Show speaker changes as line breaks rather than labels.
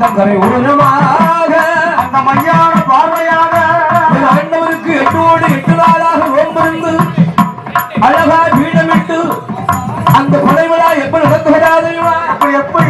தங்கரை உருளுமாக
அந்த மையான பார்வையாக
ஆண்டவருக்கு எட்டோடு எட்டு நாளாக நோம்பிருந்து அழகா பீடமிட்டு அந்த கொலை எப்படி எப்ப நடத்துகிறாதீங்களா
எப்படி எப்படி